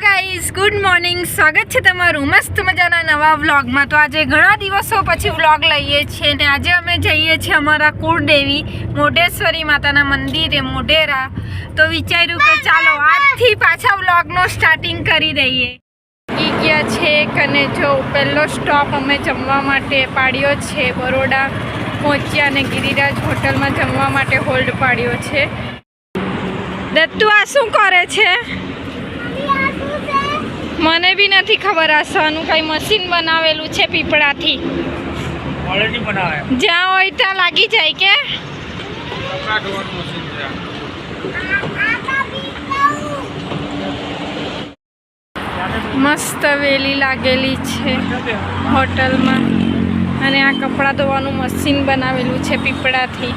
Guys good morning સ્વાગત છે તમારું મસ્ત મજાના નવા વ્લોગમાં. તો આજે ઘણા દિવસો પછી વ્લોગ લઈએ છીએ ને આજે અમે જઈએ છીએ અમારા કુળદેવી મોઢેશ્વરી માતાના મંદિરે, મોઢેરા. તો વિચાર્યું કે ચાલો આજથી પાછા વ્લોગનો સ્ટાર્ટિંગ કરી દઈએ. ગયા છે અને જો પહેલો સ્ટોપ અમે જમવા માટે પાડ્યો છે. બરોડા પહોંચ્યા અને ગિરિરાજ હોટલમાં જમવા માટે હોલ્ડ પાડ્યો છે. દત્તુ આ શું કરે છે? મને બી નથી ખબર આ શાનું કઈ મશીન બનાવેલું છે પીપળાથી. જ્યાં હોય ત્યાં લાગી જાય કે? મસ્ત વેલી લાગેલી છે હોટલમાં. અને આ કપડાં ધોવાનું મશીન બનાવેલું છે પીપળાથી.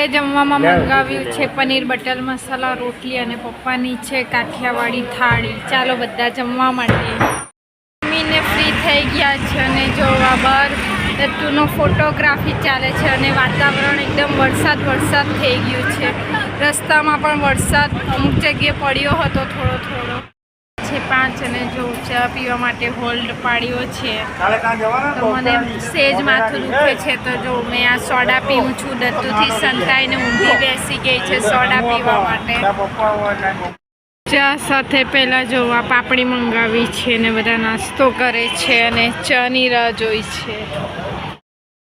આપણે જમવામાં મંગાવ્યું છે પનીર બટર મસાલા રોટલી અને પપ્પાની છે કાઠિયાવાડી થાળી. ચાલો બધા જમવા માટે. મમ્મીને ફ્રી થઈ ગયા છે અને જોવા બહાર દત્તુનો ફોટોગ્રાફી ચાલે છે અને વાતાવરણ એકદમ વરસાદ વરસાદ થઈ ગયું છે. રસ્તામાં પણ વરસાદ અમુક જગ્યાએ પડ્યો હતો થોડો થોડો. છે પાંચ અને જો ચા પીવા માટે હોલ્ડ પાડ્યો છે. તો મને સેજ માથું દુખે છે તો જો મેં આ સોડા પીવું છું દત્તુથી સંતાઈને ઊંધી બેસી ગઈ છે સોડા પીવા માટે. ચા સાથે પહેલાં જો આ પાપડી મંગાવી છે ને બધા નાસ્તો કરે છે અને ચાની રાહ જોઈ છે.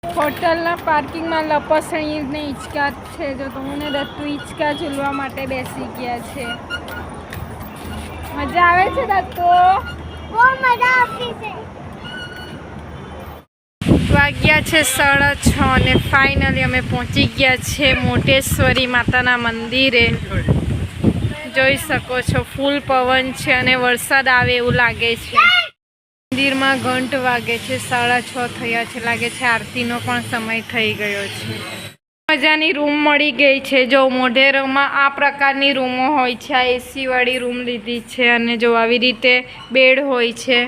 હોટલના પાર્કિંગમાં લપસણીને હિંચકા છે જો તો હું દત્તુ હિંચકા ઝૂલવા માટે બેસી ગયા છે. મજા આવે છે દત્તુ? બહુ મજા આવતી છે. વાગ્યા છે સાડા છ અને ફાઇનલી અમે પહોંચી ગયા છે મોટેશ્વરી માતાના મંદિરે. જોઈ શકો છો ફૂલ પવન છે અને વરસાદ આવે એવું લાગે છે. મંદિરમાં ઘંટ વાગે છે સાડા છ થયા છે લાગે છે આરતીનો પણ સમય થઈ ગયો છે. મજાની રૂમ મળી ગઈ છે. જો મોઢેરામાં આ પ્રકારની રૂમો હોય છે. આ એસી વાળી રૂમ લીધી છે અને જો આવી રીતે બેડ હોય છે.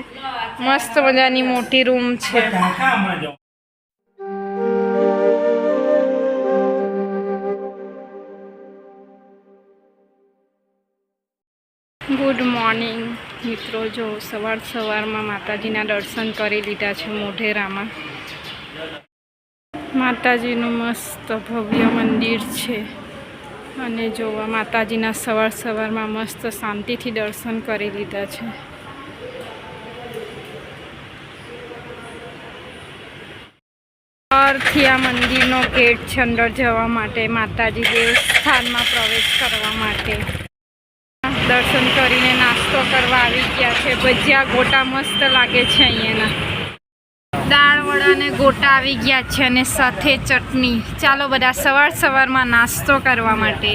મસ્ત મજાની મોટી રૂમ છે. ગુડ મોર્નિંગ મિત્રો. જો સવાર સવારમાં માતાજીના દર્શન કરી લીધા છે મોઢેરામાં. માતાજીનું મસ્ત ભવ્ય મંદિર છે. અને જોવા માતાજીના સવાર સવારમાં મસ્ત શાંતિથી દર્શન કરી લીધા છે. પરથી આ મંદિરનો ગેટ છે અંદર જવા માટે માતાજી દેવસ્થાનમાં પ્રવેશ કરવા માટે દર્શન કરીને નાસ્તો કરવા આવી ગયા છે. ભજીયા ગોટા મસ્ત લાગે છે અહીંયાના. દાળ વડા અને ગોટા આવી ગયા છે અને સાથે ચટણી. ચાલો બધા સવાર સવારમાં નાસ્તો કરવા માટે.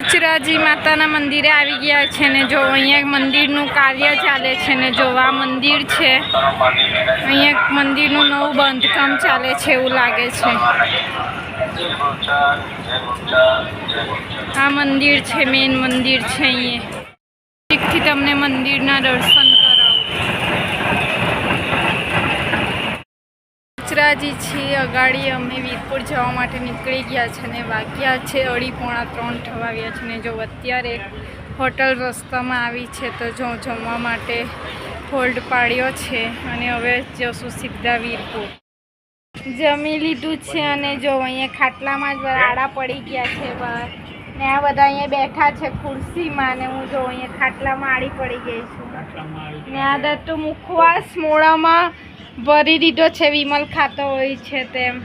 બહુચરાજી માતાના મંદિરે આવી ગયા છે ને જો અહીંયા મંદિરનું કાર્ય ચાલે છે ને જો આ મંદિર છે અહીંયા મંદિરનું નવું બાંધકામ ચાલે છે એવું લાગે છે. આ મંદિર છે મેઇન મંદિર છે અહીંયા. તમને મંદિરના દર્શન બહુચરાજી છીએ અગાડી અમે વીરપુર જવા માટે નીકળી ગયા છે ને વાગ્યા છે અઢી પોણા ત્રણ થવાવ્યા છે ને જો અત્યારે હોટલ રસ્તામાં આવી છે તો જો જમવા માટે હોલ્ડ પાડ્યો છે અને હવે જશું સીધા વીરપુર. જમી લીધું છે અને જો અહીંયા ખાટલામાં જ આડા પડી ગયા છે બહાર. ને આ બધા અહીંયા બેઠા છે ખુરશીમાં ને હું જો અહીંયા ખાટલામાં આડી પડી ગઈ છું. ને આ તો મુખવાસ મોડામાં ભરી દીધો છે, વિમલ ખાતો હોય છે તેમ.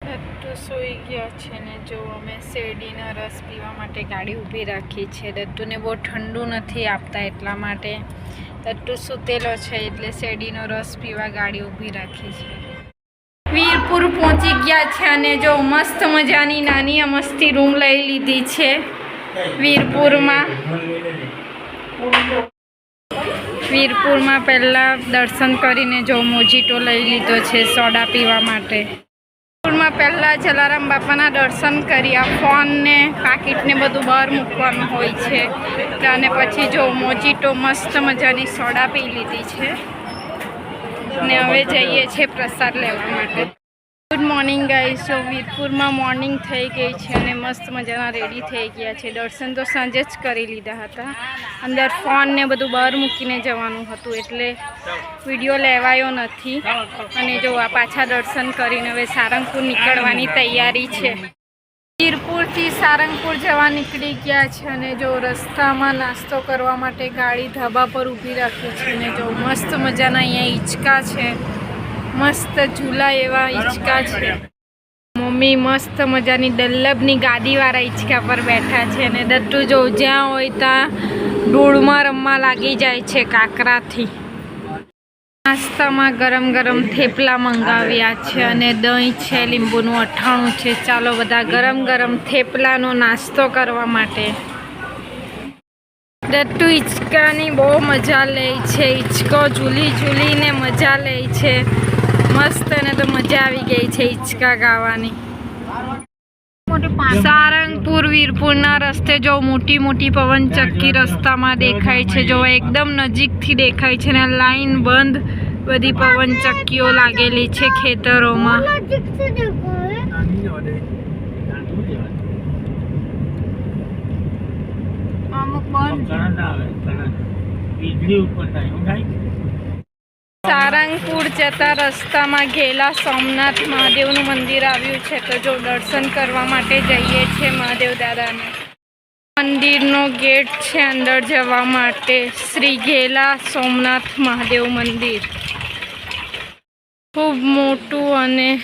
દત્તુ સૂઈ ગયો છે ને જો અમે શેરડીનો રસ પીવા માટે ગાડી ઊભી રાખી છે. દત્તુને બહુ ઠંડુ નથી આપતા એટલા માટે. દત્તુ સૂતેલો છે એટલે શેરડીનો રસ પીવા ગાડી ઊભી રાખી છે. વીરપુર પહોંચી ગયા છે અને જો મસ્ત મજાની નાની અમસ્તી રૂમ લઈ લીધી છે વીરપુરમાં. વીરપુરમાં પહેલાં દર્શન કરીને જો મોજીટો લઈ લીધો છે સોડા પીવા માટે. વીરપુરમાં પહેલાં જલારામ બાપાના દર્શન કર્યા ફોનને, પાકીટને બધું બહાર મૂકવાનું હોય છે. અને પછી જો મોજીટો મસ્ત મજાની સોડા પી લીધી છે. ને હવે જઈએ છીએ પ્રસાદ લેવા માટે. ગુડ મોર્નિંગ ગાઈસ સો વીરપુરમાં મોર્નિંગ થઈ ગઈ છે અને મસ્ત મજાના રેડી થઈ ગયા છે. દર્શન તો સાંજે જ કરી લીધા હતા. અંદર ફોન ને બધું બહાર મૂકીને જવાનું હતું એટલે વીડિયો લેવાયો નથી. અને જો આ પાછા દર્શન કરીને હવે સારંગપુર નીકળવાની તૈયારી છે. વીરપુરથી સારંગપુર જવા નીકળી ગયા છે અને જો રસ્તામાં નાસ્તો કરવા માટે ગાડી ધાબા પર ઊભી રાખી છે અને જો મસ્ત મજાના અહીંયા હિંચકા છે. મસ્ત ઝૂલા એવા હિંચકા છે. મમ્મી મસ્ત મજાની ડલ્લભની ગાદીવાળા હિંચકા પર બેઠા છે અને દત્તુ જો જ્યાં હોય ત્યાં ડોળમાં રમવા લાગી જાય છે કાંકરાથી. નાસ્તામાં ગરમ ગરમ થેપલા મંગાવ્યા છે અને દહીં છે, લીંબુનું અઠાણું છે. ચાલો બધા ગરમ ગરમ થેપલાનો નાસ્તો કરવા માટે. દત્તુ હિંચકાની બહુ મજા લે છે. હિંચકો ઝૂલી ઝૂલીને મજા લે છે. મસ્ત એને તો મજા આવી ગઈ છે હિંચકા ગાવાની. સારંગપુર વીરપુરના રસ્તે જો મોટી મોટી પવન ચક્કી રસ્તામાં દેખાય છે જો એકદમ નજીકથી દેખાય છે ને લાઈન બંધ બધી પવન ચક્કીઓ લાગેલી છે ખેતરોમાં. અમુક બંધ. સારંગપુર જતા રસ્તામાં ઘેલા સોમનાથ મહાદેવનું મંદિર આવ્યું છે. તો જો દર્શન કરવા માટે જઈએ છીએ મહાદેવ દાદાને. મંદિરનો ગેટ છે અંદર જવા માટે. શ્રી ઘેલા સોમનાથ મહાદેવ મંદિર. ખૂબ મોટું અને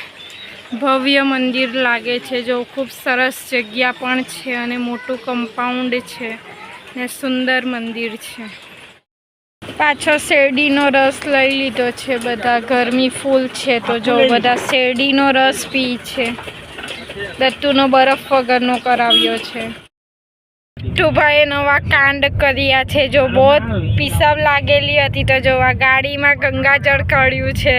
ભવ્ય મંદિર લાગે છે. જો ખૂબ સરસ જગ્યા પણ છે અને મોટું કમ્પાઉન્ડ છે ને સુંદર મંદિર છે. પાછો શેરડીનો રસ લઈ લીધો છે બધા. ગરમી ફૂલ છે તો જો બધા શેરડીનો રસ પી છે. દત્તુનો બરફ વગરનો કરાવ્યો છે. ટુભાઈએ નવા કાંડ કર્યા છે. જો બહુ પીસાબ લાગેલી હતી તો જો આ ગાડીમાં ગંગાજળ કાઢ્યું છે.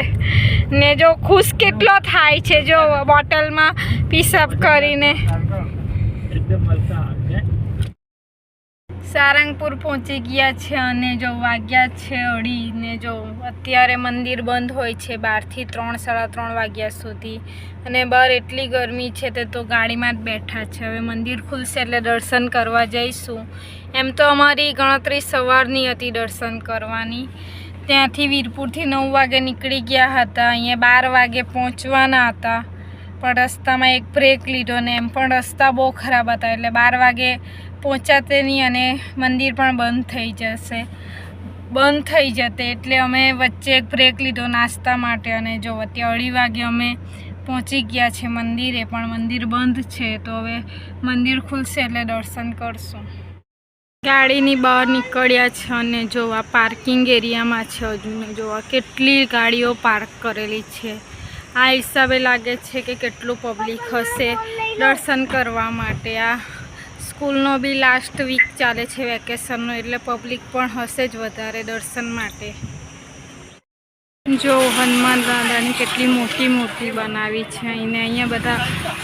ને જો ખુશ કેટલો થાય છે જો બોટલમાં પીસાબ કરીને. સારંગપુર પહોંચી ગયા છે અને જો વાગ્યા છે અઢી ને જો અત્યારે મંદિર બંધ હોય છે બારથી ત્રણ, સાડા ત્રણ વાગ્યા સુધી. અને બહાર એટલી ગરમી છે તે તો ગાડીમાં જ બેઠા છે. હવે મંદિર ખુલશે એટલે દર્શન કરવા જઈશું. એમ તો અમારી ગણતરી સવારની હતી દર્શન કરવાની. ત્યાંથી વીરપુરથી નવ વાગે નીકળી ગયા હતા. અહીંયા બાર વાગે પહોંચવાના હતા. પણ રસ્તામાં એક બ્રેક લીધો ને એમ પણ રસ્તા બહુ ખરાબ હતા. એટલે બાર વાગે પહોંચાતે નહીં અને મંદિર પણ બંધ થઈ જશે. બંધ થઈ જતે એટલે અમે વચ્ચે એક બ્રેક લીધો નાસ્તા માટે અને જો અત્યારે અઢી વાગે અમે પહોંચી ગયા છે મંદિરે, પણ મંદિર બંધ છે તો હવે મંદિર ખુલશે એટલે દર્શન કરશું. ગાડીની બહાર નીકળ્યા છે અને જોવા પાર્કિંગ એરિયામાં છે હજુ. ને જોવા કેટલી ગાડીઓ પાર્ક કરેલી છે. આ હિસાબે લાગે છે કે કેટલું પબ્લિક હશે દર્શન કરવા માટે. આ સ્કૂલનો બી લાસ્ટ વીક ચાલે છે વેકેશનનો એટલે પબ્લિક પણ હશે જ વધારે દર્શન માટે. જો હનુમાન દાદાની કેટલી મોટી મૂર્તિ બનાવી છે અહીંને અહીંયા બધા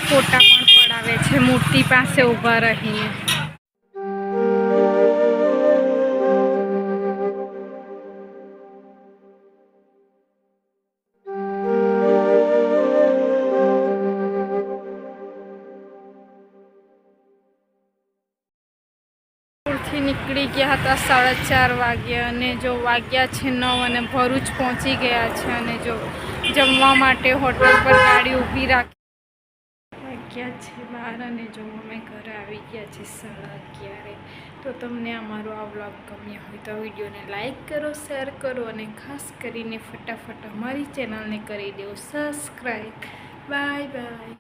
ફોટા પણ પડાવે છે, મૂર્તિ પાસે ઊભા રહીને. ગયા હતા સાડા ચાર વાગ્યા અને જો વાગ્યા છે નવ અને ભરૂચ પહોંચી ગયા છે અને જો જમવા માટે હોટલ પર ગાડી ઊભી રાખી વાગ્યા છે બાર અને જો અમે ઘરે આવી ગયા છે સાડા અગિયારે. તો તમને અમારો આ વ્લોગ ગમ્યો હોય તો વિડીયોને લાઇક કરો, શેર કરો અને ખાસ કરીને ફટાફટ અમારી ચેનલને કરી દો સબસ્ક્રાઈબ. Bye bye.